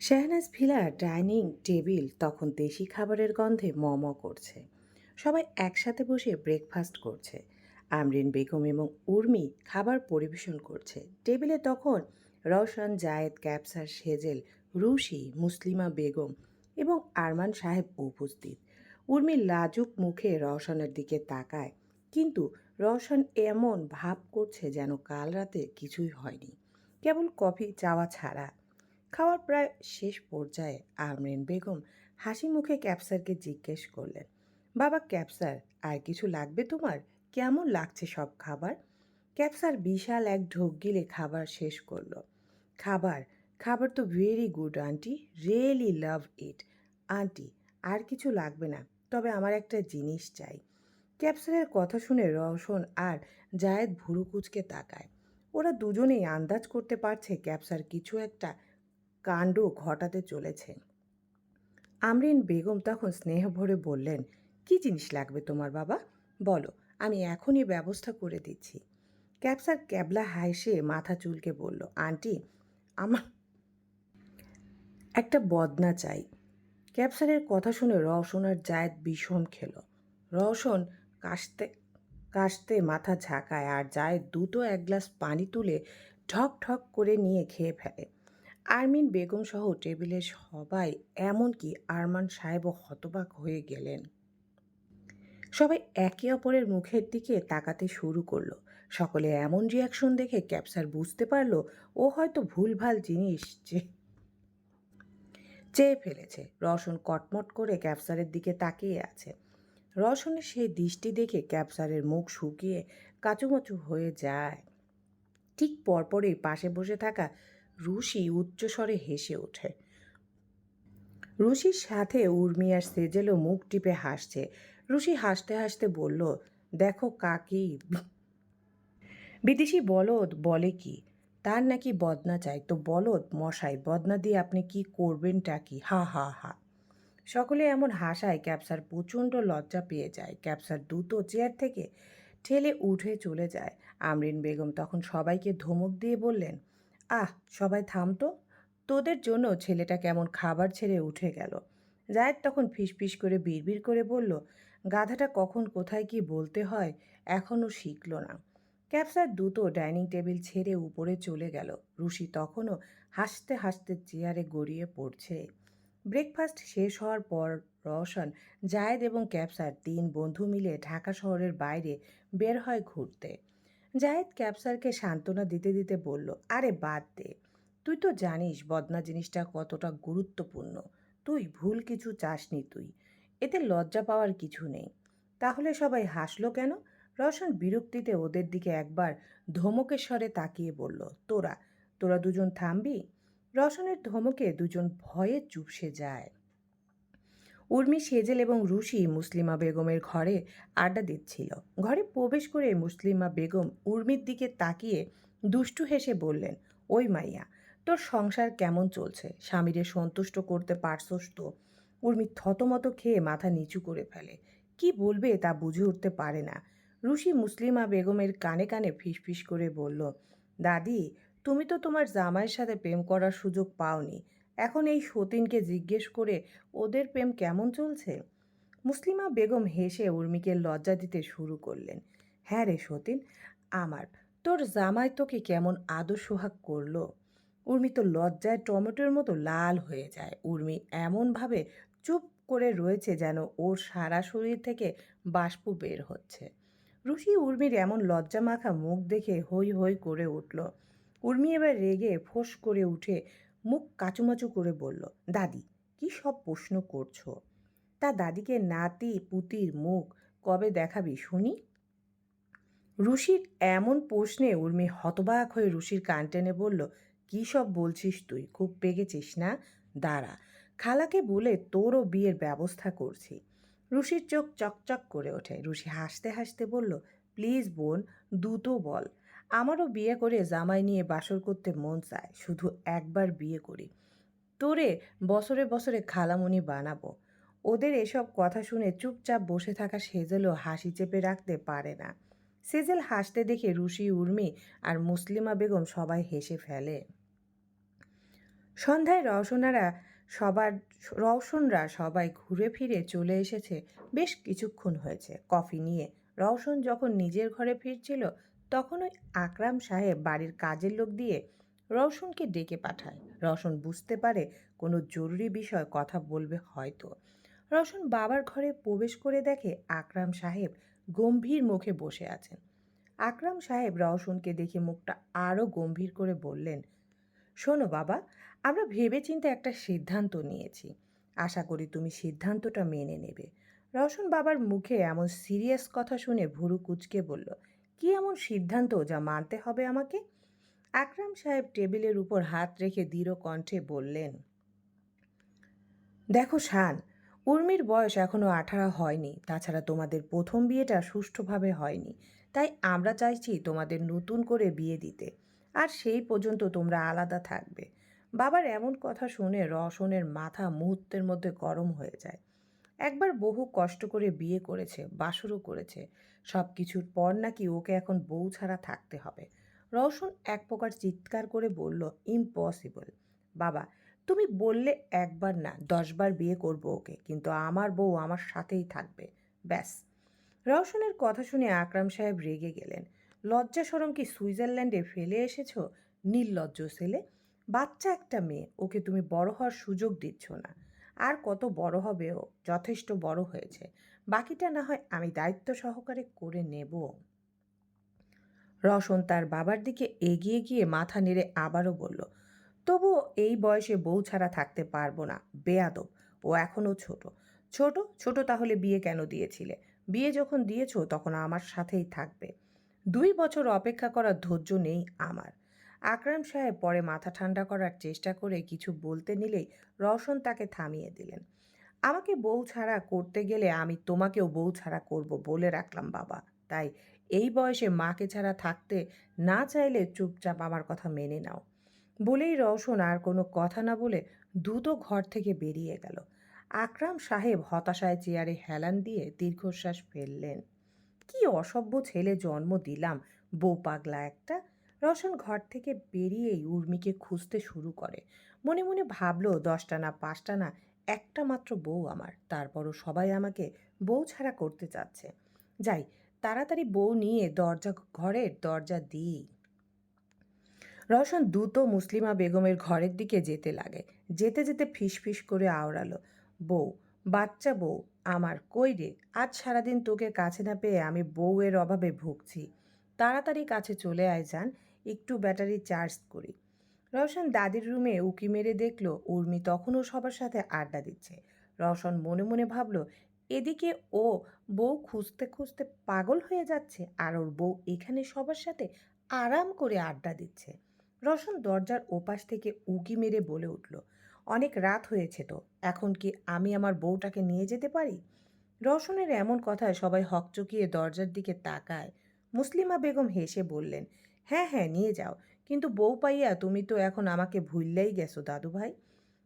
Shehnaz ভিলার dining table তখন দেশি খাবারের গন্ধে ম করছে। সবাই একসাথে বসে ব্রেকফাস্ট করছে। আমরিন বেগম এবং উর্মি খাবার পরিবেশন করছে। টেবিলে তখন রওশন, জায়েদ, ক্যাপসার, সেজেল, রুশি, মুসলিমা বেগম এবং আরমান সাহেব উপস্থিত। উর্মি লাজুক মুখে রওশনের দিকে তাকায়, কিন্তু রওশন এমন ভাব করছে যেন কাল রাতে কিছুই হয়নি। কেবল কফি, চাওয়া ছাড়া খাওয়ার প্রায় শেষ পর্যায়ে আমরিন বেগম হাসি মুখে ক্যাপসারকে জিজ্ঞেস করলেন, বাবা, ক্যাপসার, আর কিছু লাগবে তোমার? কেমন লাগছে সব খাবার? ক্যাপসার বিশাল এক ঢোক গিলে খাবার শেষ করল, খাবার খাবার তো very good aunty really love it aunty আর কিছু লাগবে না, তবে আমার একটা জিনিস চাই। ক্যাপসারের কথা শুনে রওশন আর জায়েদ ভুরু কুচকে তাকায়। ওরা দুজনেই আন্দাজ করতে পারছে ক্যাপসার কিছু একটা কাণ্ড ঘটাতে চলেছে। আমরিন বেগম তখন স্নেহ ভরে বললেন, কি জিনিস লাগবে তোমার বাবা? বলো, আমি এখনই ব্যবস্থা করে দিচ্ছি। ক্যাপসার ক্যাবলা হাসে মাথা চুলকে বলল, আন্টি, আমার একটা বদনা চাই। ক্যাপসারের কথা শুনে রওশন আর জায়েদ বিষম খেল। রওশন কাশতে কাশতে মাথা ঝাঁকায় আর জায়েদ দুটো এক গ্লাস পানি তুলে ঠক ঠক করে নিয়ে খেয়ে ফেলে। আরমিন বেগম সহ টেবিলের সবাই এমনকি আরমান সাহেবও হতবাক হয়ে গেলেন। সবাই একে অপরের মুখের দিকে তাকাতে শুরু করল। সকলে এমন রিয়াকশন দেখে ক্যাপসার বুঝতে পারল, ও হয়তো ভুলভাল জিনিস যে চেয়ে ফেলেছে। রওশন কটমট করে ক্যাপসারের দিকে তাকিয়ে আছে। রসনের সেই দৃষ্টি দেখে ক্যাপসারের মুখ শুকিয়ে কাচুমাচু হয়ে যায়। ঠিক পরপরই পাশে বসে থাকা রুশি উচ্চস্বরে হেসে ওঠে। রুশির সাথে উর্মি আর সেজেলও মুখ টিপে হাসছে। রুশি হাসতে হাসতে বলল, দেখো কাকি, বিদেশি বলদ বলে কি? তার নাকি বদনা চাই। তো বলদ মশাই, বদনা দিয়ে আপনি কি করবেনটা কি? হা হা হা। সকলে এমন হাসায় ক্যাপসার প্রচণ্ড লজ্জা পেয়ে যায়। ক্যাপসার দ্রুত চেয়ার থেকে ঠেলে উঠে চলে যায়। আমরিন বেগম তখন সবাইকে ধমক দিয়ে বললেন আহ, সবাই থামতো। তোদের জন্য ছেলেটা কেমন খাবার ছেড়ে উঠে গেল। জায়েদ তখন ফিসফিস করে বিড়বিড় করে বলল, গাধাটা কখন কোথায় কি বলতে হয় এখনও শিখল না। ক্যাপসার দ্রুত ডাইনিং টেবিল ছেড়ে উপরে চলে গেল। রুশি তখনও হাসতে হাসতে চেয়ারে গড়িয়ে পড়ছে। ব্রেকফাস্ট শেষ হওয়ার পর রওশন, জায়েদ এবং ক্যাপসার তিন বন্ধু মিলে ঢাকা শহরের বাইরে বের হয় ঘুরতে। জায়েদ ক্যাপসারকে সান্ত্বনা দিতে দিতে বলল, আরে বাদ দে। তুই তো জানিস বদনা জিনিসটা কতটা গুরুত্বপূর্ণ। তুই ভুল কিছু চাসনি তুই। এতে লজ্জা পাওয়ার কিছু নেই। তাহলে সবাই হাসলো কেন? রওশন বিরক্তিতে ওদের দিকে একবার ধমকের স্বরে তাকিয়ে বলল, তোরা তোরা দুজন থামবি? রওশনের ধমকে দুজন ভয়ে চুপসে যায়। উর্মি সেজেল এবং রুশি মুসলিমা বেগমের ঘরে আড্ডা দিচ্ছিল। ঘরে প্রবেশ করে মুসলিমা বেগম উর্মির দিকে তাকিয়ে দুষ্টু হেসে বললেন, ওই মাইয়া, তোর সংসার কেমন চলছে? স্বামীরে সন্তুষ্ট করতে পারছস তো? উর্মি থতমত খেয়ে মাথা নিচু করে ফেলে। কি বলবে তা বুঝে উঠতে পারে না। রুশি মুসলিমা বেগমের কানে কানে ফিসফিস করে বলল, দাদি, তুমি তো তোমার জামাইয়ের সাথে প্রেম করার সুযোগ পাওনি। এখন এই সতীনকে জিজ্ঞেস করে ওদের প্রেম কেমন চলছে? মুসলিমা বেগম হেসে উর্মিকে লজ্জা দিতে শুরু করলেন। হ্যাঁ রে সতীন, আমার, তোর জামাই তোকে কেমন আদর সোহাগ করল? উর্মি তো লজ্জায় টমেটোর মতো লাল হয়ে যায়। উর্মি এমনভাবে চুপ করে রয়েছে যেন ওর সারা শরীর থেকে বাষ্প বের হচ্ছে। রুশি উর্মির এমন লজ্জা মাখা মুখ দেখে হই হই করে উঠল। উর্মি এবার রেগে ফোঁস করে উঠে মুখ কাচুমাচু করে বলল, দাদি, কি সব প্রশ্ন করছ? তা দাদিকে নাতি, পুতির মুখ কবে দেখাবি শুনি? রুশির এমন প্রশ্নে উর্মি হতবাক হয়ে রুশির কান টেনে বলল, কী সব বলছিস তুই? খুব পেগেছিস না? দাঁড়া, খালাকে বলে তোরও বিয়ের ব্যবস্থা করছি। রুশির চোখ চকচক করে ওঠে। রুশি হাসতে হাসতে বলল, প্লিজ বোন দুটো বল। আমারও বিয়ে করে জামাই নিয়ে বাসর করতে মন চায়, শুধু একবার বিয়ে করি। তোরে বছরে বছরে খালামুনি বানাবো। ওদের এসব কথা শুনে চুপচাপ বসে থাকা সেজেলও হাসি চেপে রাখতে পারে না। সেজেল হাসতে দেখে রুশি, উর্মি আর মুসলিমা বেগম সবাই হেসে ফেলে। সন্ধ্যায় রওশনারা সবার, রওশনরা সবাই ঘুরে ফিরে চলে এসেছে। বেশ কিছুক্ষণ হয়েছে কফি নিয়ে। রওশন যখন নিজের ঘরে ফিরছিল তখন ওই আকরাম সাহেব বাড়ির কাজের লোক দিয়ে রওশনকে ডেকে পাঠায়। রওশন বুঝতে পারে কোনো জরুরি বিষয় কথা বলবে হয়তো। রওশন বাবার ঘরে প্রবেশ করে দেখে আকরাম সাহেব গম্ভীর মুখে বসে আছেন। আকরাম সাহেব রওশনকে দেখে মুখটা আরও গম্ভীর করে বললেন, শোনো বাবা, আমরা ভেবেচিন্তে একটা সিদ্ধান্ত নিয়েছি। আশা করি তুমি সিদ্ধান্তটা মেনে নেবে। রওশন বাবার মুখে এমন সিরিয়াস কথা শুনে ভুরু কুচকে বলল কি এমন সিদ্ধান্ত যা মানতে হবে আমাকে? আকরাম সাহেব টেবিলের উপর হাত রেখে দৃঢ় কণ্ঠে বললেন, দেখো শান, উর্মির বয়স এখনও আঠারো হয়নি। তাছাড়া তোমাদের প্রথম বিয়েটা সুষ্ঠুভাবে হয়নি। তাই আমরা চাইছি তোমাদের নতুন করে বিয়ে দিতে। আর সেই পর্যন্ত তোমরা আলাদা থাকবে। বাবার এমন কথা শুনে রসনের মাথা মুহূর্তের মধ্যে গরম হয়ে যায়। একবার বহু কষ্ট করে বিয়ে করেছে, বাসরও করেছে। সব কিছুর পর নাকি ওকে এখন বউ ছাড়া থাকতে হবে। রওশন এক প্রকার চিৎকার করে বলল, ইম্পসিবল। বাবা, তুমি বললে একবার না, দশবার বিয়ে করব ওকে, কিন্তু আমার বউ আমার সাথেই থাকবে। ব্যাস। রওশনের কথা শুনে আকরাম সাহেব রেগে গেলেন। লজ্জা সরম কি সুইজারল্যান্ডে ফেলে এসেছ? নির্লজ্জ ছেলে। বাচ্চা একটা মেয়ে, ওকে তুমি বড় হওয়ার সুযোগ দিচ্ছ না। আর কত বড় হবে ও, যথেষ্ট বড় হয়েছে। বাকিটা না হয় আমি দায়িত্ব সহকারে করে নেব। রওশন তার বাবার দিকে এগিয়ে গিয়ে মাথা নেড়ে আবারও বলল, তবুও এই বয়সে বউ ছাড়া থাকতে পারব না, বেয়াদব। ও এখনও ছোট। ছোট? ছোট তাহলে বিয়ে কেন দিয়েছিলে? বিয়ে যখন দিয়েছ তখন আমার সাথেই থাকবে। দুই বছর অপেক্ষা করার ধৈর্য নেই আমার। আকরাম সাহেব পরে মাথা ঠান্ডা করার চেষ্টা করে কিছু বলতে নিলেই রওশন তাকে থামিয়ে দিলেন। আমাকে বউ ছাড়া করতে গেলে আমি তোমাকেও বউ ছাড়া করব বলে রাখলাম বাবা। তাই এই বয়সে মাকে ছাড়া থাকতে না চাইলে চুপচাপ আমার কথা মেনে নাও। বলেই রওশন আর কোনো কথা না বলে দ্রুত ঘর থেকে বেরিয়ে গেল। আকরাম সাহেব হতাশায় চেয়ারে হেলান দিয়ে দীর্ঘশ্বাস ফেললেন। কি অসভ্য ছেলে জন্ম দিলাম, বউ পাগলা একটা! রওশন ঘর থেকে বেরিয়েই উর্মিকে খুঁজতে শুরু করে। মনে মনে ভাবলো, দশটা না পাঁচটা না, একটা মাত্র বউ আমার। তারপরও সবাই আমাকে বউ ছাড়া করতে চাচ্ছে। যাই, তাড়াতাড়ি বউ নিয়ে দরজা ঘরের দরজা দিই রওশন দ্রুত মুসলিমা বেগমের ঘরের দিকে যেতে লাগে। যেতে যেতে ফিসফিস করে আওড়ালো, বউ, বাচ্চা বউ, আমার কই রে? আজ সারাদিন তোকে কাছে না পেয়ে আমি বউয়ের অভাবে ভুগছি। তাড়াতাড়ি কাছে চলে আয় যান একটু ব্যাটারি চার্জ করি। রওশন দাদির রুমে উকি মেরে দেখল, উর্মি তখনও সবার সাথে আড্ডা দিচ্ছে। রওশন মনে মনে ভাবলো, এদিকে ও বউ খুঁজতে খুঁজতে পাগল হয়ে যাচ্ছে, আর ওর বউ এখানে সবার সাথে আরাম করে আড্ডা দিচ্ছে। রওশন দরজার ওপাশ থেকে উকি মেরে বলে উঠল, অনেক রাত হয়েছে তো, এখন কি আমি আমার বউটাকে নিয়ে যেতে পারি? রওশনের এমন কথায় সবাই হকচকিয়ে দরজার দিকে তাকায়। মুসলিমা বেগম হেসে বললেন হ্যাঁ হ্যাঁ নিয়ে যাও। কিন্তু বউ পাইয়া তুমি তো এখন আমাকে ভুললেই গেছো দাদু ভাই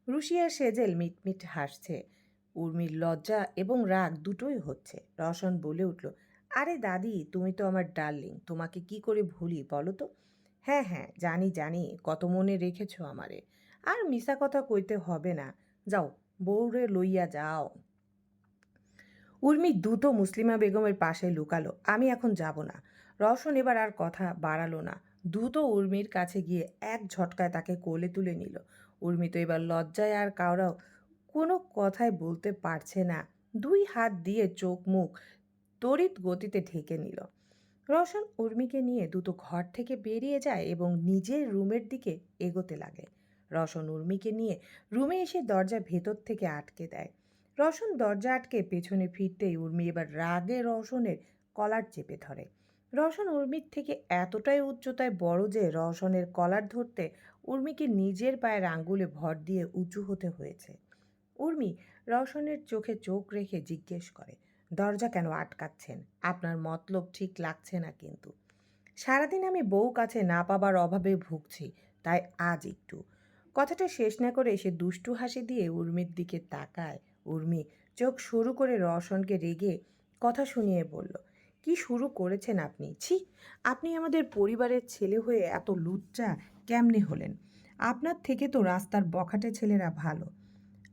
রুশিয়ার সেজেল মিটমিট হাসছে। উর্মির লজ্জা এবং রাগ দুটোই হচ্ছে। রওশন বলে উঠল, আরে দাদি, তুমি তো আমার ডার্লিং, তোমাকে কি করে ভুলি বলো তো? হ্যাঁ হ্যাঁ জানি জানি, কত মনে রেখেছো আমারে। আর মিশা কথা কইতে হবে না। যাও, বউরে লইয়া যাও। উর্মি দ্রুত মুসলিমা বেগমের পাশে লুকালো, আমি এখন যাব না। রওশন এবার আর কথা বাড়ালো না। দ্রুত উর্মির কাছে গিয়ে এক ঝটকায় তাকে কোলে তুলে নিল। উর্মি তো এবার লজ্জায় আর কাউরাও কোনো কথাই বলতে পারছে না। দুই হাত দিয়ে চোখ মুখ তড়িৎ গতিতে ঢেকে নিল। রওশন উর্মিকে নিয়ে দ্রুত ঘর থেকে বেরিয়ে যায় এবং নিজের রুমের দিকে এগোতে লাগে। রওশন উর্মিকে নিয়ে রুমে এসে দরজা ভেতর থেকে আটকে দেয়। রওশন দরজা আটকে পেছনে ফিরতেই উর্মি এবার রাগে রওশনের কলার চেপে ধরে। রওশন উর্মির থেকে এতটাই উচ্চতায় বড় যে রওশনের কলার ধরতে উর্মিকে নিজের পায়ের আঙ্গুলে ভর দিয়ে উঁচু হতে হয়েছে। উর্মি রওশনের চোখে চোখ রেখে জিজ্ঞেস করে, দরজা কেন আটকাচ্ছেন? আপনার মতলব ঠিক লাগছে না কিন্তু। সারাদিন আমি বউ কাছে না পাবার অভাবে ভুগছি, তাই আজ একটু। কথাটা শেষ না করে সে দুষ্টু হাসি দিয়ে উর্মির দিকে তাকায়। উর্মি চোখ শুরু করে রওশনকে রেগে কথা শুনিয়ে বলল কি শুরু করেছেন আপনি? ছি, আপনি আমাদের পরিবারের ছেলে হয়ে এত লুচ্চা কেমনে হলেন? আপনার থেকে তো রাস্তার বখাটে ছেলেরা ভালো।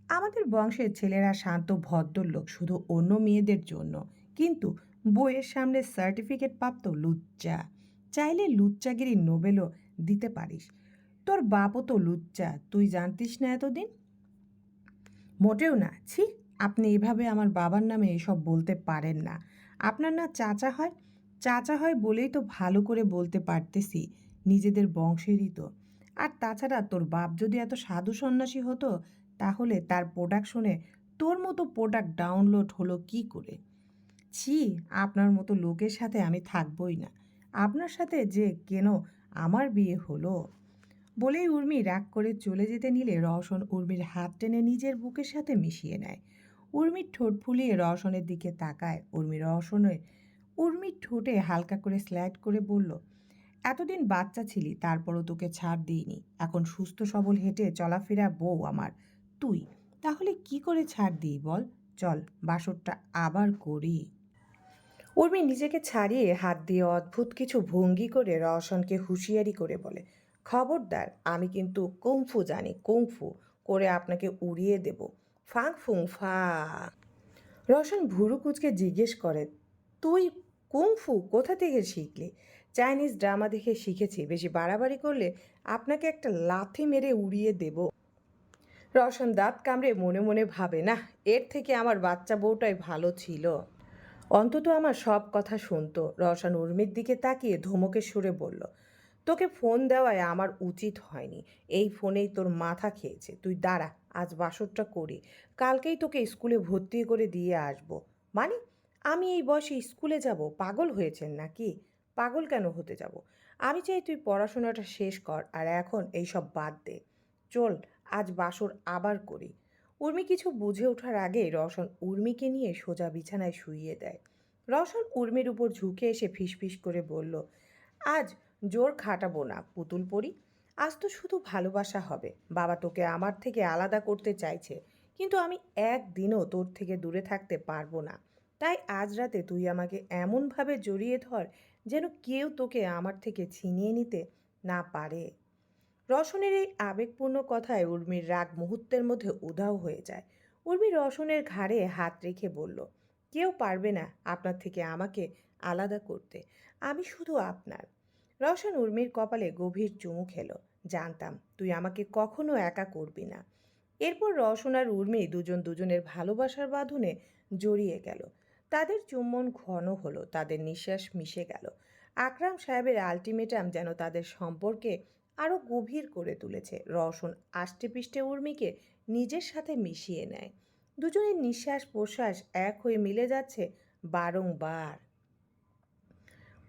আমাদের বংশের ছেলেরা শান্ত, ভদ্রলোক, শুধু অন্য মেয়েদের জন্য। কিন্তু বইয়ের সামনে সার্টিফিকেট প্রাপ্ত লুচ্চা। চাইলে লুচ্চাগিরি নোবেলও দিতে পারিস। তোর বাপও তো লুচ্চা, তুই জানতিস না এতদিন? মোটেও না। ছি, আপনি এভাবে আমার বাবার নামে এসব বলতে পারেন না। আপনার না চাচা হয়? চাচা হয় বলেই তো ভালো করে বলতে পারতেছি, নিজেদের বংশেরই তো। আর তাছাড়া তোর বাপ যদি এত সাধু সন্ন্যাসী হতো, তাহলে তার প্রোডাক্ট শুনে তোর মতো প্রোডাক্ট ডাউনলোড হলো কি করে? ছি, আপনার মতো লোকের সাথে আমি থাকবই না। আপনার সাথে যে কেন আমার বিয়ে হলো? বলেই উর্মি রাগ করে চলে যেতে নিলে রওশন উর্মির হাত টেনে নিজের বুকের সাথে মিশিয়ে নেয়। উর্মির ঠোঁট ফুলিয়ে রওশনের দিকে তাকায়। উর্মি রওশনের উর্মির ঠোঁটে হালকা করে স্ল্যাড করে বলল, এতদিন বাচ্চা ছিলি, তারপরও তোকে ছাড় দিইনি। এখন সুস্থ সবল হেঁটে চলাফেরা বউ আমার। তুই, তাহলে কি করে ছাড় দিই বল? চল, বাসরটা আবার করি। উর্মি নিজেকে ছাড়িয়ে হাত দিয়ে অদ্ভুত কিছু ভঙ্গি করে রওশনকে হুঁশিয়ারি করে বলে, খবরদার, আমি কিন্তু কুংফু জানি, কুংফু, করে আপনাকে উড়িয়ে দেব। ফাং ফুং ফা রওশন ভুরু কুচকে জিজ্ঞেস করে, তুই কুংফু কোথা থেকে শিখলি? চাইনিজ ড্রামা দেখে শিখেছি, বেশি বাড়াবাড়ি করলে আপনাকে একটা লাথি মেরে উড়িয়ে দেব। রওশন দাঁত কামড়ে মনে মনে ভাবে না এর থেকে আমার বাচ্চা বউটাই ভালো ছিল। অন্তত আমার সব কথা শুনতো। রওশন উর্মির দিকে তাকিয়ে ধমকের সুরে বলল তোকে ফোন দেওয়ায় আমার উচিত হয়নি। এই ফোনেই তোর মাথা খেয়েছে। তুই দাঁড়া, আজ বাসরটা করি। কালকেই তোকে স্কুলে ভর্তি করে দিয়ে আসব। মানে আমি এই বয়সে স্কুলে যাব? পাগল হয়েছেন নাকি? পাগল কেন হতে যাব? আমি চাই তুই পড়াশোনাটা শেষ কর আর এখন এইসব বাদ দে। চল, আজ বাসর আবার করি। উর্মি কিছু বুঝে ওঠার আগে রওশন উর্মিকে নিয়ে সোজা বিছানায় শুইয়ে দেয়। রওশন উর্মির উপর ঝুঁকে এসে ফিসফিস করে বলল, আজ জোর খাটাবো না, পুতুল পরি। আজ তো শুধু ভালোবাসা হবে। বাবা তোকে আমার থেকে আলাদা করতে চাইছে, কিন্তু আমি একদিনও তোর থেকে দূরে থাকতে পারব না। তাই আজ রাতে তুই আমাকে এমনভাবে জড়িয়ে ধর যেন কেউ তোকে আমার থেকে ছিনিয়ে নিতে না পারে। রসনের এই আবেগপূর্ণ কথায় উর্মির রাগ মুহূর্তের মধ্যে উধাও হয়ে যায়। উর্মি রসনের ঘাড়ে হাত রেখে বলল, কেউ পারবে না আপনার থেকে আমাকে আলাদা করতে। আমি শুধু আপনার। রওশন উর্মির কপালে গভীর চুমু খেলো। জানতাম, তুই আমাকে কখনো একা করবি না। এরপর রওশন আর উর্মি দুজন দুজনের ভালোবাসার বাঁধনে জড়িয়ে গেল। তাদের চুম্বন ঘন হলো, তাদের নিঃশ্বাস মিশে গেল। আকরাম সাহেবের আলটিমেটাম যেন তাদের সম্পর্কে আরও গভীর করে তুলেছে। রওশন আষ্টে পিষ্টে উর্মিকে নিজের সাথে মিশিয়ে নেয়। দুজনের নিঃশ্বাস প্রশ্বাস এক হয়ে মিলে যাচ্ছে বারংবার।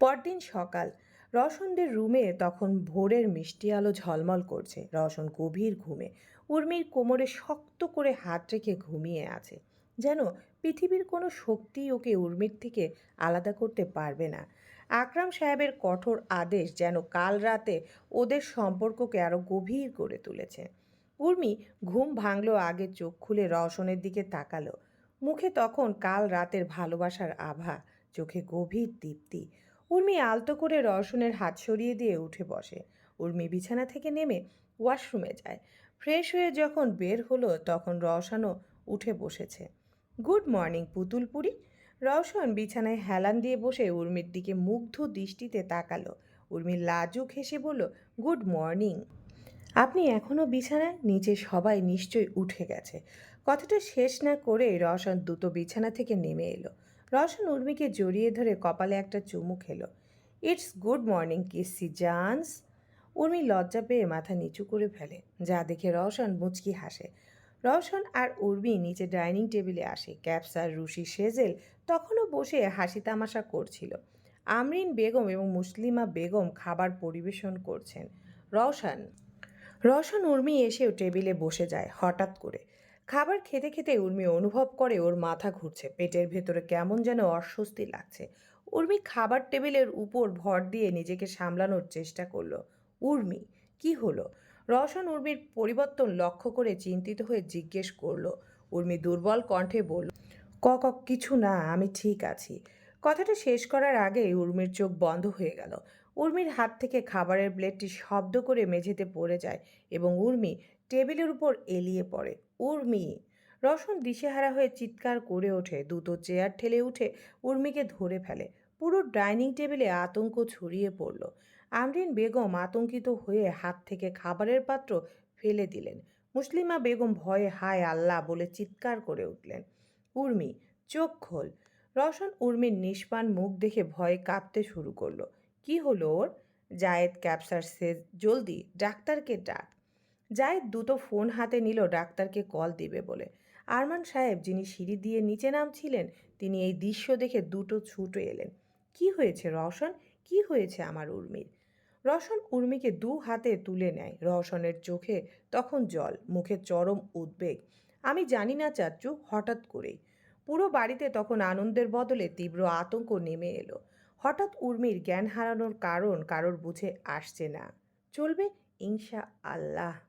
পরদিন সকাল রওশনদের রুমে তখন ভোরের মিষ্টি আলো ঝলমল করছে। রওশন গভীর ঘুমে, উর্মির কোমরে শক্ত করে হাত রেখে ঘুমিয়ে আছে। যেন পৃথিবীর কোনো শক্তি ওকে উর্মির থেকে আলাদা করতে পারবে না। আকরাম সাহেবের কঠোর আদেশ যেন কাল রাতে ওদের সম্পর্ককে আরও গভীর করে তুলেছে। উর্মি ঘুম ভাঙলো আগে চোখ খুলে রওশনের দিকে তাকালো। মুখে তখন কাল রাতের ভালোবাসার আভা, চোখে গভীর দীপ্তি। উর্মি আলতো করে রওশনের হাত সরিয়ে দিয়ে উঠে বসে। উর্মি বিছানা থেকে নেমে ওয়াশরুমে যায়। ফ্রেশ হয়ে যখন বের হলো তখন রওশনও উঠে বসেছে। গুড মর্নিং পুতুলপুরি রওশন বিছানায় হেলান দিয়ে বসে উর্মির দিকে মুগ্ধ দৃষ্টিতে তাকালো। উর্মি লাজুক হেসে বলল, গুড মর্নিং। আপনি এখনও বিছানায়? নিচে সবাই নিশ্চয়ই উঠে গেছে। কথাটা শেষ না করে রওশন দ্রুত বিছানা থেকে নেমে এলো। রওশন উর্মিকে জড়িয়ে ধরে কপালে একটা চুমু খেলো। ইটস গুড মর্নিং, কিসি জান্স। উর্মি লজ্জা পেয়ে মাথা নিচু করে ফেলে, যা দেখে রওশন মুচকি হাসে। রওশন আর উর্মি নিচে ডাইনিং টেবিলে আসে ক্যাপসার রুশি সেজেল তখনও বসে হাসি তামাশা করছিল। আমরিন বেগম এবং মুসলিমা বেগম খাবার পরিবেশন করছেন। রওশন রওশন, উর্মি এসেও টেবিলে বসে যায় হঠাৎ করে। খাবার খেতে খেতে উর্মি অনুভব করে ওর মাথা ঘুরছে। পেটের ভেতরে কেমন যেন অস্বস্তি লাগছে। উর্মি খাবার টেবিলের উপর ভর দিয়ে নিজেকে সামলানোর চেষ্টা করল। উর্মি, কি হলো? রওশন উর্মির পরিবর্তন লক্ষ্য করে চিন্তিত হয়ে জিজ্ঞেস করল। উর্মি দুর্বল কণ্ঠে বলল, ক ক, কিছু না, আমি ঠিক আছি। কথাটা শেষ করার আগে উর্মির চোখ বন্ধ হয়ে গেল। উর্মির হাত থেকে খাবারের প্লেটটি শব্দ করে মেঝেতে পড়ে যায় এবং উর্মি টেবিলের উপর এলিয়ে পড়ে। উর্মি। রসন দিশেহারা হয়ে চিৎকার করে ওঠে। দুটো চেয়ার ঠেলে উঠে উর্মিকে ধরে ফেলে। পুরো ডাইনিং টেবিলে আতঙ্ক ছড়িয়ে পড়ল। আমরিন বেগম আতঙ্কিত হয়ে হাত থেকে খাবারের পাত্র ফেলে দিলেন। মুসলিমা বেগম ভয়ে, হায় আল্লাহ বলে চিৎকার করে উঠলেন। উর্মি, চোখ খোল। রওশন উর্মির নিষ্পান মুখ দেখে ভয়ে কাঁপতে শুরু করল। কি হলো ওর? জায়েদ ক্যাপসার সে জলদি, ডাক্তারকে ডাক। জায়েদ দুটো ফোন হাতে নিল, ডাক্তারকে কল দিবে বলে। আরমান সাহেব, যিনি সিঁড়ি দিয়ে নিচে নামছিলেন, তিনি এই দৃশ্য দেখে দুটো ছুটে এলেন। কি হয়েছে রওশন? কি হয়েছে আমার উর্মির? রওশন উর্মিকে দু হাতে তুলে নেয়। রওশনের চোখে তখন জল, মুখে চরম উদ্বেগ। আমি জানি না চাচ্চু হঠাৎ করেই। পুরো বাড়িতে তখন আনন্দের বদলে তীব্র আতঙ্ক নেমে এলো। হঠাৎ উর্মির জ্ঞান হারানোর কারণ কারোর বুঝে আসছে না। চলবে ইনশা আল্লাহ